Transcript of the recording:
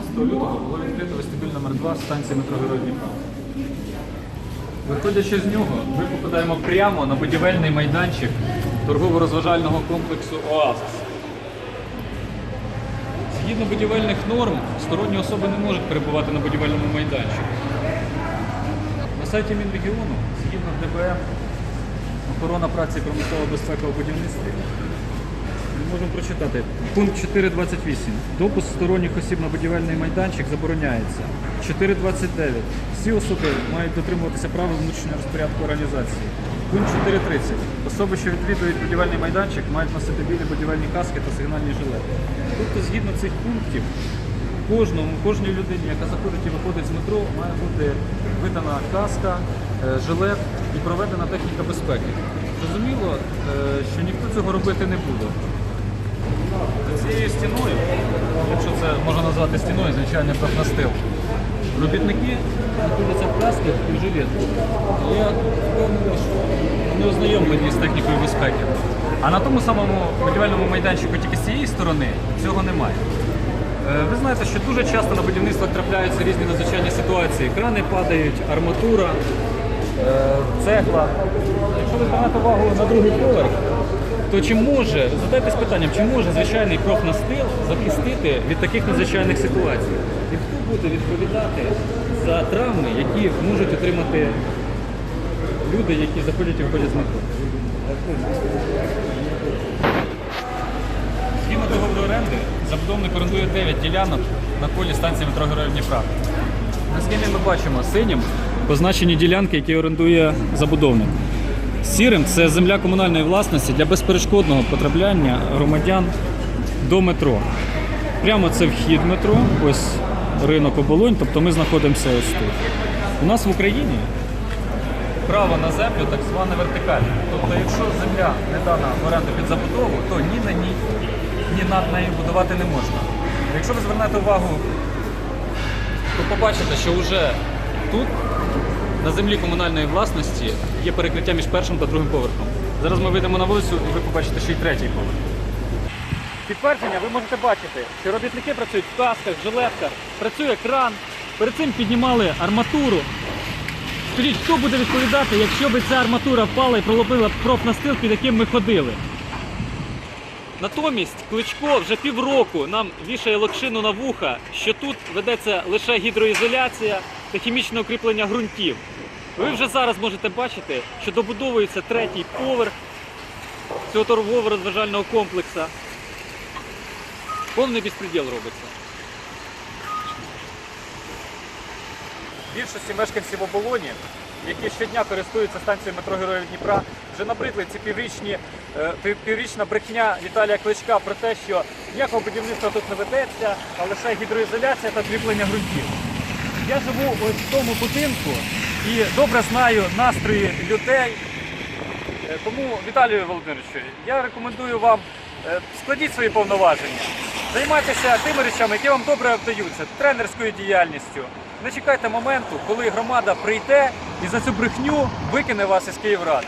17 лютого було відкрито вестибюль номер 2 станції метро Герой. Виходячи з нього, ми попадаємо прямо на будівельний майданчик торгово-розважального комплексу ОАСКС. Згідно будівельних норм, сторонні особи не можуть перебувати на будівельному майданчику. На сайті Мінрегіону, згідно ДБМ, охорона праці у будівництві, ми можемо прочитати. Пункт 4.28. Допуск сторонніх осіб на будівельний майданчик забороняється. 4.29. Всі особи мають дотримуватися правил внутрішнього розпорядку організації. Пункт 4.30. Особи, що відвідують будівельний майданчик, мають носити білі будівельні каски та сигнальні жилети. Тобто, згідно цих пунктів, кожному, кожній людині, яка заходить і виходить з метро, має бути видана каска, е, жилет і проведена техніка безпеки. Зрозуміло, е, що ніхто цього робити не буде. Цією стіною, якщо це можна назвати стіною, звичайно, профнастил. Робітники знаходяться в касках і в жилетках. Я впевнений, що вони ознайомлені з технікою безпеки. А на тому самому будівельному майданчику тільки з цієї сторони цього немає. Е, Ви знаєте, що дуже часто на будівництвах трапляються різні надзвичайні ситуації. Крани падають, арматура, е, цегла. Якщо ви звернете увагу на другий поверх, то чи може, задайтесь питанням, чи може звичайний профнастил захистити від таких надзвичайних ситуацій? І хто буде відповідати за травми, які можуть отримати люди, які заходять і виходять з метро? Згідно договору оренди, забудовник орендує 9 ділянок на колі станції метро Героїв Дніпра. На схемі ми бачимо синім позначені ділянки, які орендує забудовник. Сірим це земля комунальної власності для безперешкодного потрапляння громадян до метро. Прямо це вхід метро, ось ринок оболонь, тобто ми знаходимося ось тут. У нас в Україні право на землю так зване вертикальне. Тобто, якщо земля не дана в оренду під забудову, то ні на ній, ні над нею будувати не можна. Якщо ви звернете увагу, то побачите, що вже тут, на землі комунальної власності, є перекриття між першим та другим поверхом. Зараз ми вийдемо на вулицю і ви побачите, що й третій поверх. Підтвердження ви можете бачити, що робітники працюють в касках, жилетках, працює кран. Перед цим піднімали арматуру. Скажіть, хто буде відповідати, якщо б ця арматура впала і пролопила профнастил, під яким ми ходили? Натомість Кличко вже півроку нам вішає локшину на вуха, що тут ведеться лише гідроізоляція та хімічне укріплення ґрунтів. Ви вже зараз можете бачити, що добудовується третій поверх цього торгово-розважального комплексу. Повний безпреділ робиться. Більшості мешканців оболоні, які щодня користуються станцією метро Героїв Дніпра, вже набридли ці піврічні, е, піврічна брехня Віталія Кличка про те, що ніякого будівництва тут не ведеться, а лише гідроізоляція та кріплення ґрунтів. Я живу ось в тому будинку і добре знаю настрої людей. Е, Тому, Віталію Володимировичу, я рекомендую вам е, складіть свої повноваження, займайтеся тими речами, які вам добре вдаються, тренерською діяльністю. Не чекайте моменту, коли громада прийде і за цю брехню викине вас із Київради.